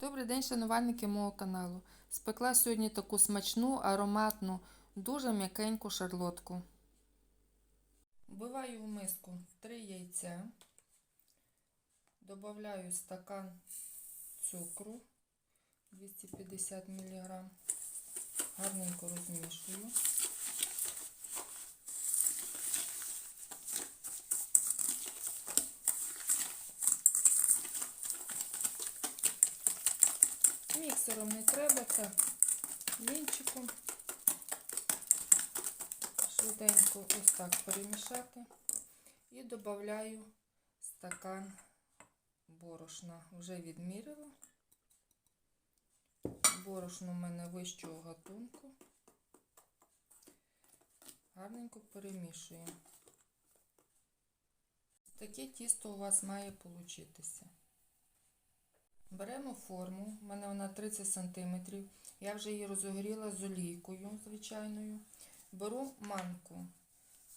Добрий день, шанувальники мого каналу. Спекла сьогодні таку смачну, ароматну, дуже м'якеньку шарлотку. Вбиваю в миску 3 яйця, додаю стакан цукру 250 мг, гарненько розмішую. Міксером не треба, так вінчиком. Швиденько ось так перемішати. І додаю стакан борошна. Вже відміряла. Борошно в мене вищого гатунку. Гарненько перемішую. Таке тісто у вас має получитися. Беремо форму, у мене вона 30 см. Я вже її розогріла з олійкою звичайною. Беру манку,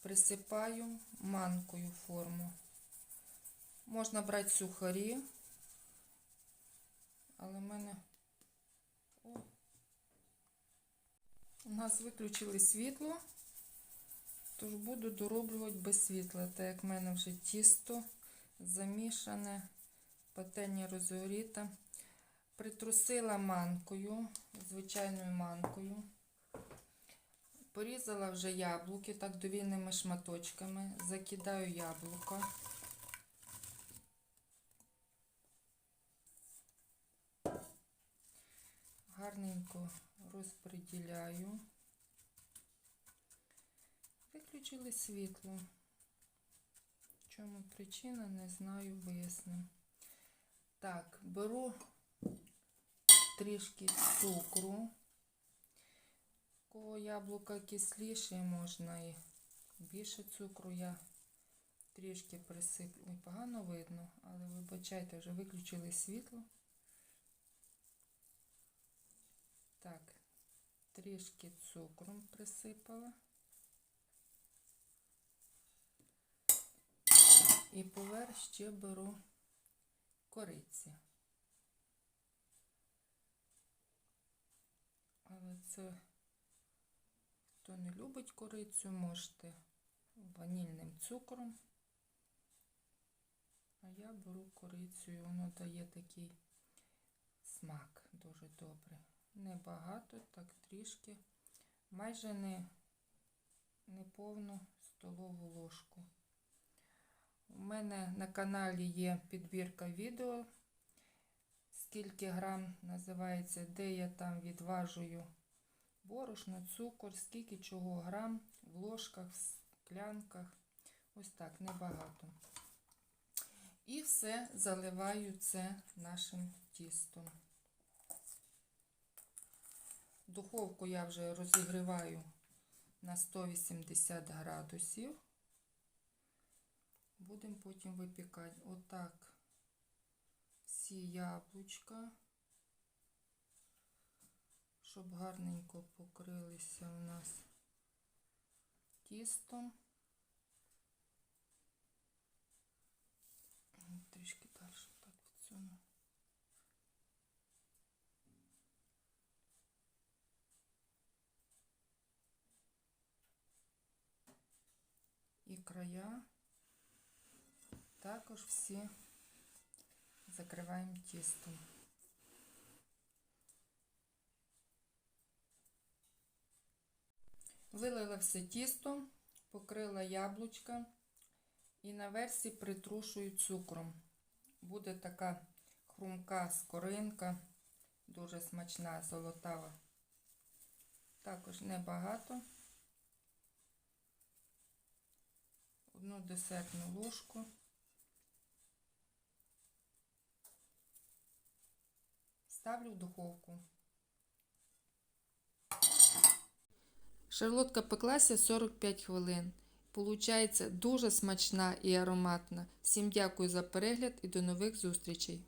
присипаю манкою форму. Можна брати сухарі, але в мене О. у нас виключили світло, тож буду дороблювати без світла, так як в мене вже тісто замішане пательня розогріта. Притрусила манкою, звичайною манкою. Порізала вже яблуки так довільними шматочками. Закидаю яблука. Гарненько розподіляю. Виключили світло. В чому причина, не знаю, виясню. Так, беру трішки цукру. Кого яблука кисліше, можна і більше цукру я трішки присиплю. Ой, погано видно, але вибачайте, вже виключили світло. Так, трішки цукром присипала. І поверх ще беру кориці. Але це, хто не любить корицю, можете ванільним цукром. А я беру корицю, воно дає такий смак дуже добрий. Небагато, так трішки, майже не, не повну столову ложку. У мене на каналі є підбірка відео, скільки грам називається, де я там відважую борошно, цукор, скільки чого грам в ложках, в склянках. Ось так, небагато. І все заливаю це нашим тістом. Духовку я вже розігріваю на 180 градусів. Будемо потім випікати отак всі яблучка, щоб гарненько покрилися у нас тістом. Трішки далі так підсуну. І края також всі закриваємо тістом. Вилила все тісто, покрила яблучка і на версі притрушую цукром. Буде така хрумка скоринка, дуже смачна, золотава. Також небагато. Одну десертну ложку. Ставлю в духовку. Шарлотка пеклася 45 хвилин. Получається дуже смачна і ароматна. Всім дякую за перегляд і до нових зустрічей!